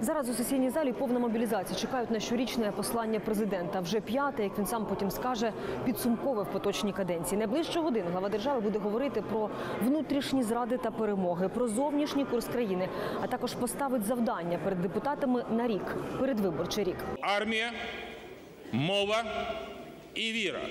Зараз у сесійній залі повна мобілізація. Чекають на щорічне послання президента. Вже п'яте, як він сам потім скаже, підсумкове в поточній каденції. Найближчу годину глава держави буде говорити про внутрішні зради та перемоги, про зовнішній курс країни, а також поставить завдання перед депутатами на рік, передвиборчий рік. армія, мова і віра.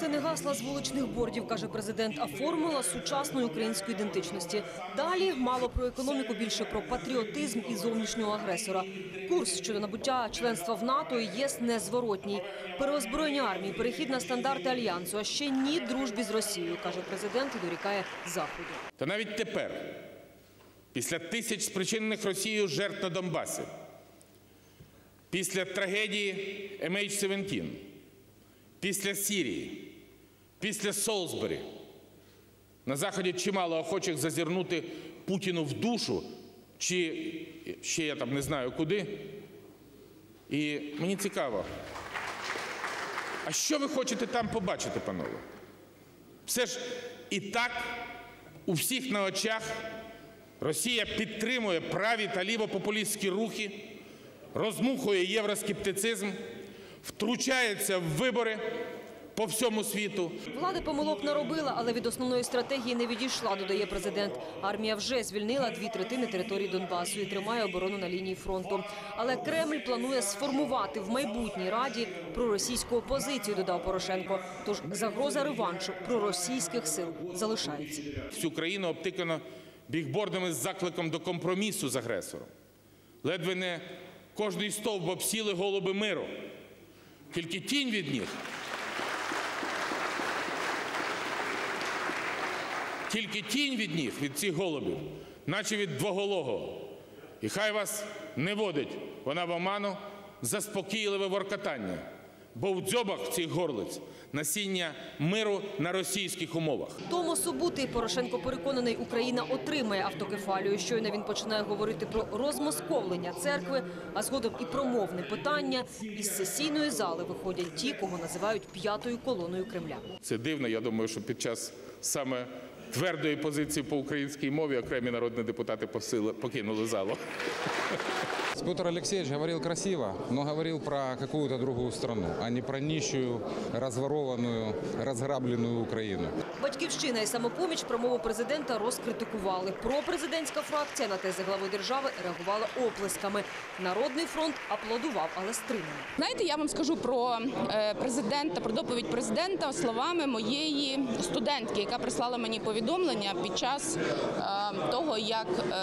Це не гасла з вуличних бордів, каже президент, а формула сучасної української ідентичності. Далі мало про економіку, більше про патріотизм і зовнішнього агресора. Курс щодо набуття членства в НАТО і ЄС незворотній. Переозброєння армії, перехід на стандарти альянсу, а ще ні дружбі з Росією, каже президент і дорікає заходу. Та навіть тепер, після тисяч спричинених Росією жертв на Донбасі, після трагедії MH17, після Сірії, після Солсбері, на Заході чимало охочих зазирнути Путіну в душу, чи ще я там не знаю куди. І мені цікаво, а що ви хочете там побачити, панове? Все ж і так у всіх на очах Росія підтримує праві та лівопопулістські рухи, розмухує євроскептицизм, втручається в вибори по всьому світу. Влада помилок наробила, але від основної стратегії не відійшла, додає президент. Армія вже звільнила дві третини території Донбасу і тримає оборону на лінії фронту. Але Кремль планує сформувати в майбутній раді проросійську опозицію, додав Порошенко. Тож загроза реваншу проросійських сил залишається. Всю країну обтикано бігбордами з закликом до компромісу з агресором. Ледве не кожний стовп обсіли голуби миру. Тільки тінь від них. Тільки тінь від них, від цих голубів, наче від двоголого. І хай вас не водить вона в оману заспокійливе воркотання, бо в дзьобах цих горлиць насіння миру на російських умовах. Томосу бути Порошенко переконаний, Україна отримає автокефалію. Щойно він починає говорити про розмосковлення церкви, а згодом і про мовне питання. Із сесійної зали виходять ті, кого називають п'ятою колоною Кремля. Це дивно. Я думаю, що під час саме твердої позиції по українській мові окремі народні депутати посили- покинули залу. Петр Алексеевич говорил красиво, но говорил про какую-то другую страну, а не про нищую, разворованную, разграбленную Украину. Батьківщина і самопоміч промову президента розкритикували. Пропрезидентська фракція на тези глави держави реагувала оплесками. Народний фронт аплодував, але стримано. Знаєте, я вам скажу про е, президента, про доповідь президента словами моєї студентки, яка прислала мені повідомлення під час е, того, як е,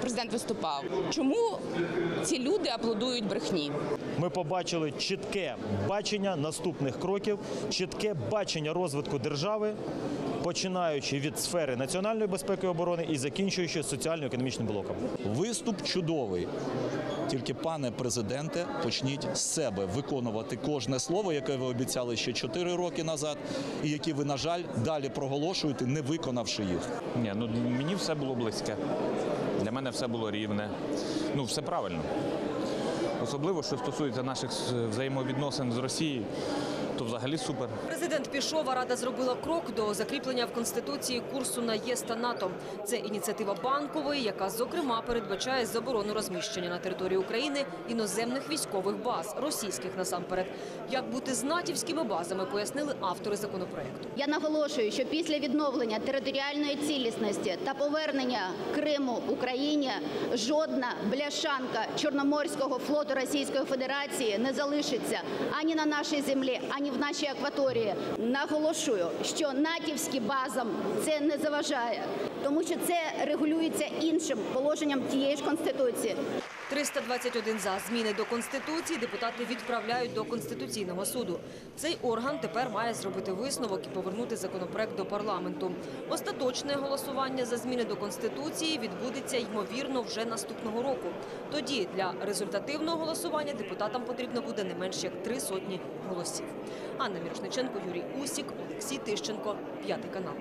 президент виступав. Чому ці люди аплодують брехні? Ми побачили чітке бачення наступних кроків, чітке бачення розвитку держави, починаючи від сфери національної безпеки і оборони і закінчуючи соціально-економічним блоком. Виступ чудовий. Тільки, пане президенте, почніть з себе виконувати кожне слово, яке ви обіцяли ще 4 роки назад, і які ви, на жаль, далі проголошуєте, не виконавши їх. Ні, ну мені все було близьке. Для мене все було рівне. Ну, все правильно. Особливо, що стосується наших взаємовідносин з Росією, то взагалі супер. Президент пішов, а рада зробила крок до закріплення в конституції курсу на ЄС та НАТО. Це ініціатива банкової, яка зокрема передбачає заборону розміщення на території України іноземних військових баз, російських насамперед. Як бути з натівськими базами, пояснили автори законопроекту. Я наголошую, що після відновлення територіальної цілісності та повернення Криму Україні жодна бляшанка Чорноморського флоту Російської Федерації не залишиться ані на нашій землі, ані в нашій акваторії. Наголошую, що натівські базам це не заважає, тому що це регулюється іншим положенням тієї ж конституції. 321 за зміни до конституції депутати відправляють до конституційного суду. Цей орган тепер має зробити висновок і повернути законопроект до парламенту. Остаточне голосування за зміни до конституції відбудеться ймовірно вже наступного року. Тоді для результативного голосування депутатам потрібно буде не менш як три сотні голосів. Анна Мірошниченко, Юрій Усік, Олексій Тищенко, п'ятий канал.